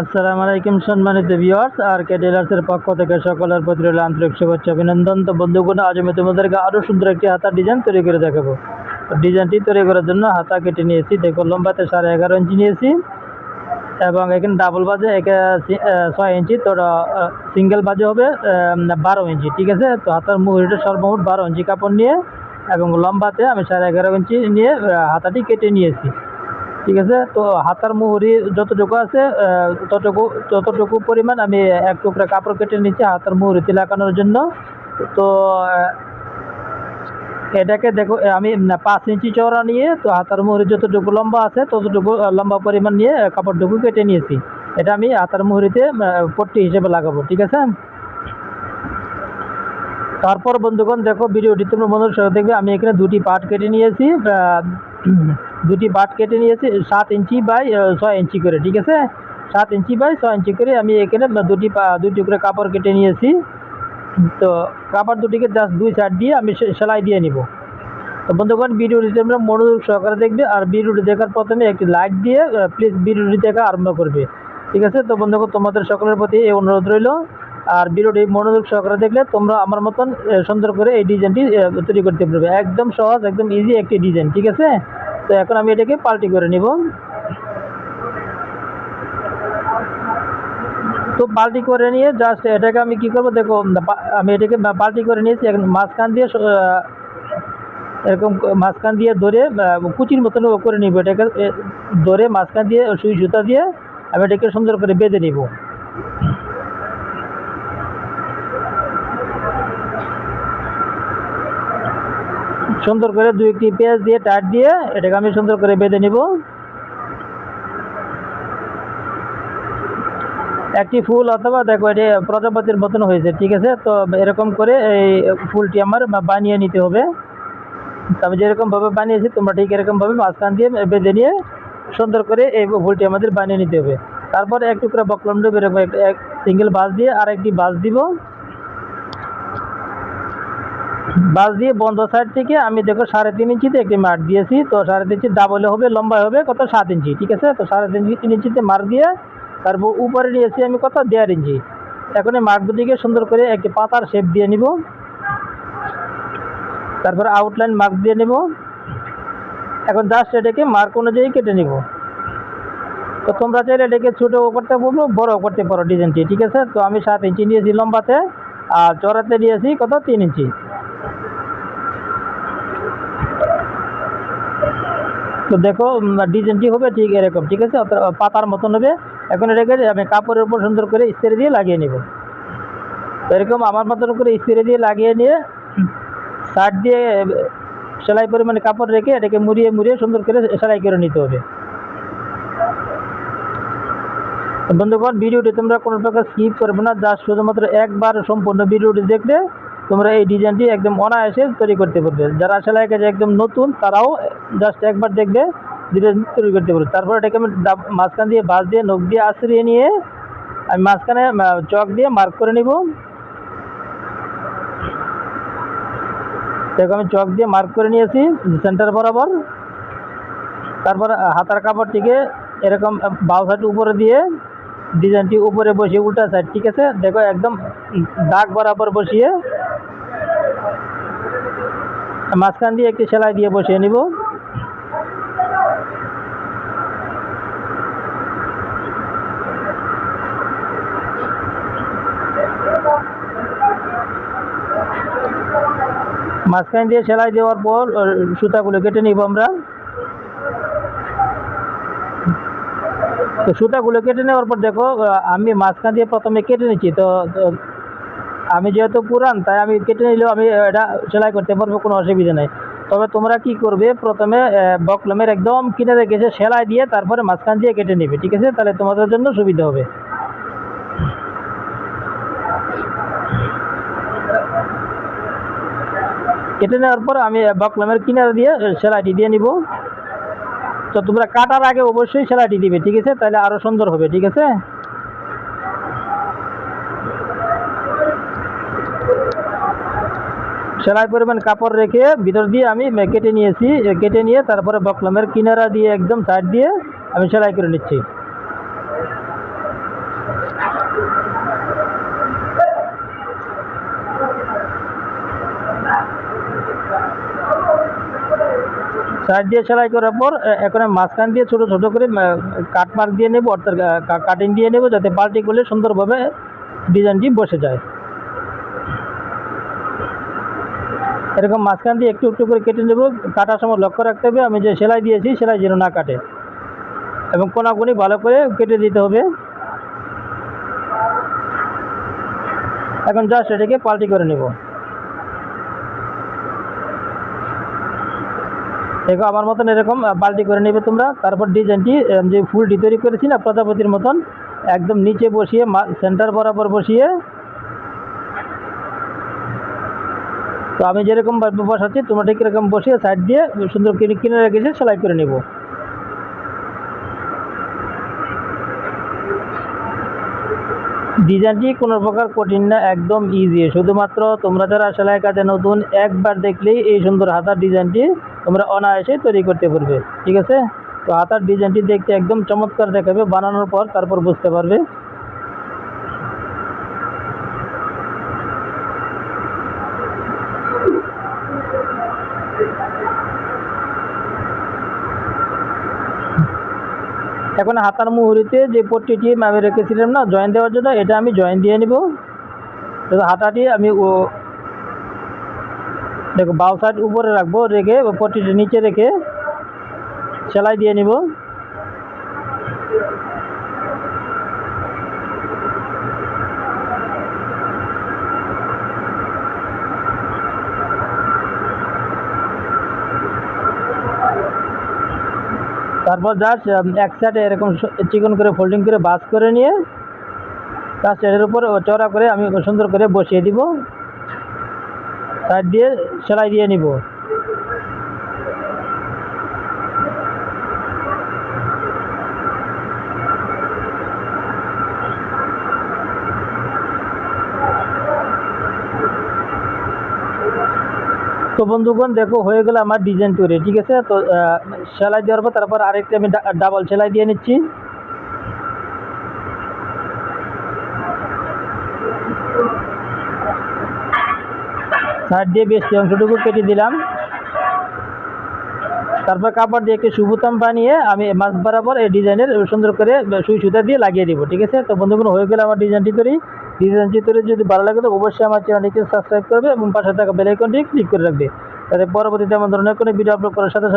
আসসালামু আলাইকুম সম্মানিত ভিউয়ার্স, আর কে টেলার্সের পক্ষ থেকে সকলের প্রতি আন্তরিক শুভেচ্ছা, অভিনন্দন। তো বন্ধুগণ, আজ আমি তোমাদেরকে আরও সুন্দর একটি হাতা ডিজাইন তৈরি করে দেখাবো। ডিজাইনটি তৈরি করার জন্য হাতা কেটে নিয়েছি, দেখো লম্বাতে সাড়ে এগারো ইঞ্চি নিয়েছি, এবং এখানে ডাবল বাজে, একে ছয় ইঞ্চি তো সিঙ্গেল বাজে হবে বারো ইঞ্চি ঠিক আছে? তো হাতার মুহুরিটা সর্বমোট বারো ইঞ্চি কাপড় নিয়ে, এবং লম্বাতে আমি সাড়ে এগারো ইঞ্চি নিয়ে হাতাটি কেটে নিয়েছি। ঠিক আছে? তো হাতার মুহুরি যতটুকু আছে ততটুকু ততটুকু পরিমাণ আমি এক টুকরা কাপড় কেটে নিচ্ছি হাতার মুহুরিতে লাগানোর জন্য। তো এটাকে দেখো আমি পাঁচ ইঞ্চি চওড়া নিয়ে, তো হাতার মুহুরি যতটুকু লম্বা আছে, ততটুকু লম্বা পরিমাণ নিয়ে কাপড়টুকু কেটে নিয়েছি। এটা আমি হাতার মুহুরিতে পট্টি হিসেবে লাগাবো, ঠিক আছে? তারপর বন্ধুগণ, দেখো, ভিডিওটি তোমরা বন্ধুর সাথে দেখবে, আমি এখানে দুটি পার্ট কেটে নিয়েছি দুটি বাট কেটে নিয়েছি, সাত ইঞ্চি বাই ছয় ইঞ্চি করে, ঠিক আছে? সাত ইঞ্চি বাই ছয় ইঞ্চি করে আমি এখানে দুটি দুটি করে কাপড় কেটে নিয়েছি। তো কাপড় দুটিকে জাস্ট দুই সাইড দিয়ে আমি সেলাই দিয়ে নিব। তো বন্ধুগণ ভিডিওটি তোমরা মনোযোগ সহকারে দেখবে আর ভিডিওটি দেখার প্রথমে একটি লাইক দিয়ে প্লিজ ভিডিওটি দেখা আরম্ভ করবে। ঠিক আছে? তো বন্ধুগণ, তোমাদের সকলের প্রতি এই অনুরোধ রইল। আর ভিডিওটি মনোযোগ সহকারে দেখলে তোমরা আমার মতন সুন্দর করে এই ডিজাইনটি তৈরি করতে পারবে। একদম সহজ, একদম ইজি একটি ডিজাইন ঠিক আছে? তো এখন আমি এটাকে পাল্টি করে নিব। তো পাল্টি করে নিয়ে জাস্ট এটাকে আমি কি করব, দেখো আমি এটাকে পাল্টি করে নিয়েছি, এখন মাঝখান দিয়ে এরকম মাঝখান দিয়ে ধরে কুচির মতন করে নিব। এটাকে ধরে মাঝখান দিয়ে, সুই সুতা দিয়ে আমি এটাকে সুন্দর করে বেঁধে নিব। সুন্দর করে দুই একটি পেঁয়াজ দিয়ে টাইট দিয়ে এটাকে আমি সুন্দর করে বেঁধে নিব। একটি ফুল অথবা দেখো এটি প্রজাপতির মতন হয়েছে, ঠিক আছে? তো এরকম করে এই ফুলটি আমার বানিয়ে নিতে হবে। আমি যেরকমভাবে বানিয়েছি, তোমরা ঠিক এরকমভাবে মাঝখান দিয়ে বেঁধে নিয়ে সুন্দর করে এই ফুলটি আমাদের বানিয়ে নিতে হবে। তারপর এক টুকরা বকলম ডুব এরকম এক সিঙ্গেল বাস দিয়ে আর একটি বাস দিব। বাস দিয়ে বন্ধ সাইড থেকে আমি দেখো সাড়ে তিন ইঞ্চিতে একটি মার দিয়েছি। তো সাড়ে তিন ইঞ্চি ডাবলে হবে লম্বা হবে কত? সাত ইঞ্চি, ঠিক আছে? তো সাড়ে তিন ইঞ্চি, তিন ইঞ্চিতে মার দিয়ে তারপর উপরে নিয়েছি আমি কত? দেড় ইঞ্চি। এখন এই মার্ক দুটিকে সুন্দর করে একটি পাতার শেপ দিয়ে নিব। তারপর আউটলাইন মার্ক দিয়ে নেব। এখন জাস্ট এটাকে মার্ক অনুযায়ী কেটে নিব। তো তোমরা চাইলে এটাকে ছোটো করতে পারব বড় করতে পারো ডিজাইনটি ঠিক আছে? তো আমি সাত ইঞ্চি নিয়েছি লম্বাতে, আর চড়াতে নিয়েছি কত? তিন ইঞ্চি। তো দেখো ডিজাইনটি হবে ঠিক এরকম, ঠিক আছে? পাতার মতন হবে এখন এটাকে আমি কাপড়ের উপর সুন্দর করে স্প্রে দিয়ে লাগিয়ে নেব। এরকম আমার মতন করে ইস্ত্রি দিয়ে লাগিয়ে নিয়ে শার্ট দিয়ে, সেলাই পরিমাণে কাপড় রেখে এটাকে মুড়িয়ে মুড়িয়ে সুন্দর করে সেলাই করে নিতে হবে। বন্ধুগণ, ভিডিওটি তোমরা কোনো প্রকার স্কিপ করবে না জাস্ট শুধুমাত্র একবার সম্পূর্ণ ভিডিওটি দেখলে তোমরা এই ডিজাইনটি একদম অনায়াসে তৈরি করতে পারবে। যারা সেলাই কাজে একদম নতুন, তারাও জাস্ট একবার দেখবে ডিজাইন তৈরি করতে পারবে। তারপর এটাকে আমি মাঝখান দিয়ে বাঁশ দিয়ে, নখ দিয়ে আশ্রিয়ে নিয়ে আমি মাঝখানে চক দিয়ে মার্ক করে নিব। দেখো আমি চক দিয়ে মার্ক করে নিয়েছি সেন্টার বরাবর। তারপর হাতার কাপড়টিকে এরকম বাউ সাইড উপরে দিয়ে ডিজাইনটি উপরে বসিয়ে, উল্টা সাইড ঠিক আছে? দেখো একদম দাগ বরাবর বসিয়ে মাঝখান দিয়ে একটি সেলাই দিয়ে বসিয়ে নিব। মাঝখান দিয়ে সেলাই দেওয়ার পর সুতাগুলো কেটে নিব আমরা। তো সুতাগুলো কেটে নেওয়ার পর দেখো আমি মাঝখান দিয়ে প্রথমে কেটে নিচ্ছি। তো আমি যেহেতু পুরান তাই আমি কেটে নিলেও আমি এটা সেলাই করতে পারব, কোনো অসুবিধা নেই। তবে তোমরা কি করবে, প্রথমে বকলমের একদম কিনারে গেছে সেলাই দিয়ে তারপরে মাঝখান দিয়ে কেটে নেবে, ঠিক আছে? তাহলে তোমাদের জন্য সুবিধা হবে। কেটে নেওয়ার পর আমি বকলমের কিনারে দিয়ে সেলাইটি দিয়ে নিব। তো তোমরা কাটার আগে অবশ্যই সেলাইটি দিবে, ঠিক আছে? তাহলে আরও সুন্দর হবে, ঠিক আছে? সেলাই পরিমাণ কাপড় রেখে ভিতর দিয়ে আমি কেটে নিয়েছি। কেটে নিয়ে তারপরে বকলমের কিনারা দিয়ে একদম সাইড দিয়ে আমি সেলাই করে নিচ্ছি। সাইড দিয়ে সেলাই করার পর এখন মাঝখান দিয়ে ছোট ছোট করে কাট মার্ক দিয়ে নেব, অর্থাৎ কাটিং দিয়ে নেব, যাতে পাল্টি করলে সুন্দরভাবে ডিজাইনটি বসে যায়। এরকম মাঝখান দিয়ে একটু একটু করে কেটে নেব, কাটার সময় লক্ষ্য রাখতে হবে, আমি যে সেলাই দিয়েছি সেলাই যেন না কাটে। এবং কোনাকুনি ভালো করে কেটে দিতে হবে। এখন জাস্ট এটাকে পাল্টি করে নেব। দেখো, আমার মতন এরকম বালতি করে নেবে তোমরা। তারপর ডিজাইনটি যে ফুলটি তৈরি করেছি না, প্রজাপতির মতন, একদম নিচে বসিয়ে সেন্টার বরাবর বসিয়ে তো আমি যেরকম বসাচ্ছি, তোমরা ঠিক এরকম বসিয়ে সাইড দিয়ে সুন্দর কিনে কিনে রেখেছি, সেলাই করে নেব। ডিজাইনটি কোনো প্রকার কঠিন না, একদম ইজি শুধুমাত্র তোমরা যারা সেলাই কাজে নতুন, একবার দেখলেই এই সুন্দর হাতার ডিজাইনটি তোমরা অনায়াসে তৈরি করতে পারবে, ঠিক আছে? তো হাতার ডিজাইনটি দেখতে একদম চমৎকার দেখাবে, বানানোর পর তারপর বুঝতে পারবে। এখন হাতার মুহুরিতে যে পট্টিটি আমি রেখেছিলাম না জয়েন দেওয়ার জন্য, এটা আমি জয়েন দিয়ে নিব। হাতাটি আমি ও, দেখো বাউ সাইড উপরে রাখব, রেখে পট্টিটি নিচে রেখে সেলাই দিয়ে নিব। তারপর জাস্ট এক সাইডে এরকম চিকন করে ফোল্ডিং করে বাস করে নিয়ে জাস্ট এর উপর চড়া করে আমি সুন্দর করে বসিয়ে দিব। সাইড দিয়ে সেলাই দিয়ে নিব। তো বন্ধুগণ, দেখো হয়ে গেল আমার ডিজাইন তৈরি ঠিক আছে? তো সেলাই দেওয়ার পর তারপর আরেকটা আমি ডাবল সেলাই দিয়ে নিচ্ছি। সাইড দিয়ে বেশি অংশটুকু কেটে দিলাম। তারপর কাপড় দিয়ে একটু সুবোতাম বানিয়ে আমি মাছ বরাবর এই ডিজাইনের সুন্দর করে সুই সুতা দিয়ে লাগিয়ে দিব, ঠিক আছে? তো বন্ধুগুলো হয়ে গেলে আমার ডিজাইনটি তৈরি। ডিজাইনটি চিত্রে যদি ভালো লাগে তো অবশ্যই আমার চ্যানেলটিকে সাবস্ক্রাইব করবে এবং পাশে থাকা বেল আইকনটি ক্লিক করে রাখবে। তাদের পরবর্তীতে আমার ধরনের কোনো ভিডিও আপলোড করার সাথে সাথে